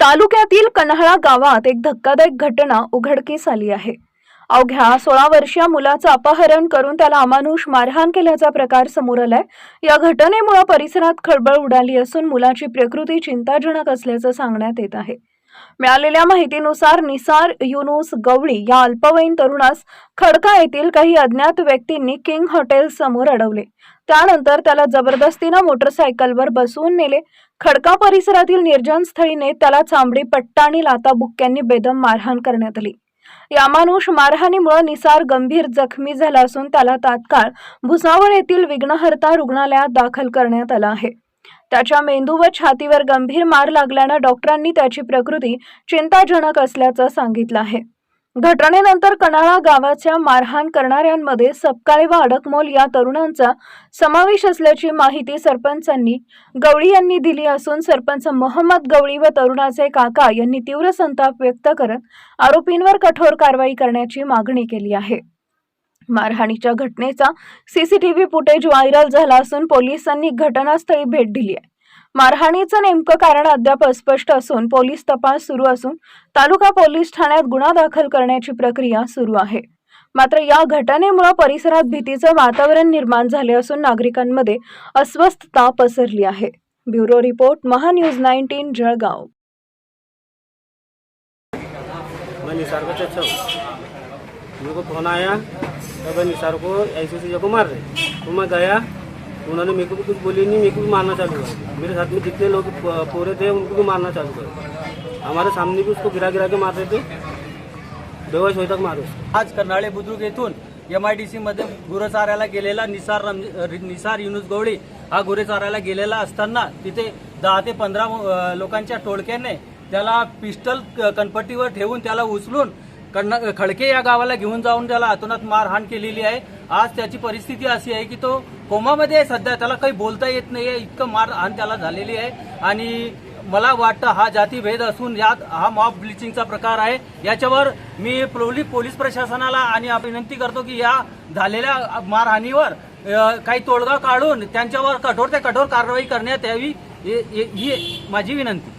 तालुक्यातील कन्हाळा गावात एक धक्कादायक घटना उघडकीस आली आहे. अवघ्या सोळा वर्षीय मुलाचं अपहरण करून त्याला अमानुष मारहाण केल्याचा प्रकार समोर आलाय. या घटनेमुळे परिसरात खळबळ उडाली असून मुलाची प्रकृती चिंताजनक असल्याचं सांगण्यात येत आहे. मिळालेल्या माहितीनुसार निसार युनुस गवळी या अल्पवयीन तरुणास खडका येथील काही अज्ञात व्यक्तींनी किंग हॉटेल समोर अडवले. त्यानंतर त्याला जबरदस्तीनं मोटरसायकलवर बसवून नेले. खडका परिसरातील निर्जन स्थळीने त्याला चांबडी पट्टा आणि लाताबुक्क्यांनी बेदम मारहाण करण्यात आली. यामानुष मारहाणीमुळे निसार गंभीर जखमी झाला असून त्याला तात्काळ भुसावळ येथील विघ्नहर्ता रुग्णालयात दाखल करण्यात आला आहे. त्याच्या मेंदू व छातीवर गंभीर मार लागल्यानं डॉक्टरांनी त्याची प्रकृती चिंताजनक असल्याचं सांगितलं आहे. घटनेनंतर कनाळा गावाच्या मारहाण करणाऱ्यांमध्ये सपकाळे व अडकमोल या तरुणांचा समावेश असल्याची माहिती सरपंचांनी गवळी यांनी दिली असून सरपंच मोहम्मद गवळी व तरुणाचे काका यांनी तीव्र संताप व्यक्त करत आरोपींवर कठोर कारवाई करण्याची मागणी केली आहे. मारहाणीच्या घटनेचा सीसीटीव्ही फुटेज व्हायरल झाला असून पोलिसांनी घटनास्थळी भेट दिली आहे. मारहाणीचं नेमकं कारण अद्याप अस्पष्ट असून पोलीस तपास सुरू असून तालुका पोलीस ठाण्यात गुन्हा दाखल करण्याची प्रक्रिया सुरू आहे. मात्र या घटनेमुळे परिसरात भीतीचं वातावरण निर्माण झाले असून नागरिकांमध्ये अस्वस्थता पसरली आहे. Bureau report MahaNews nineteen Jalgaon. मैं निसार फोन आया. तब निसार को ऐसे ऐसे जगह मार रहे तो मैं गया उन्होंने मेरे को भी कुछ बोली नहीं मेरे को भी मारना चालू हुआ मेरे साथ में जितने लोग पूरे थे उनको भी मारना चालू किया हमारे सामने भी उसको गिरा गिरा के मार रहे थे. बेवश होई तक मारे आज कर्नाळे बुद्रुक येथून एम आय डी सी मध्ये गेलेला निसार रम- निसार युनुस गवळी हा गुरेचाऱ्याला गेलेला असताना तिथे दहा ते पंधरा लोकांच्या टोळक्याने त्याला पिस्टल क- कनपट्टीवर ठेवून त्याला उचलून कारण खडके या गावाला घेऊन जाऊन त्याला अतोनात मारहाण केलेली आहे. आज त्याची परिस्थिती अशी आहे की तो कोमामध्ये आहे सध्या. त्याला काही बोलता येत नाहीये. इतकं मारहाण त्याला झालेली आहे. आणि मला वाटतं हा जातीभेद असून यात हा मॉब ब्लिचिंगचा प्रकार आहे. याच्यावर मी प्रोली पोलीस प्रशासनाला आणि विनंती करतो की या झालेल्या मारहाणीवर काही तोडगा काढून त्यांच्यावर कठोर ते कठोर कारवाई करण्यात यावी. ही माझी विनंती.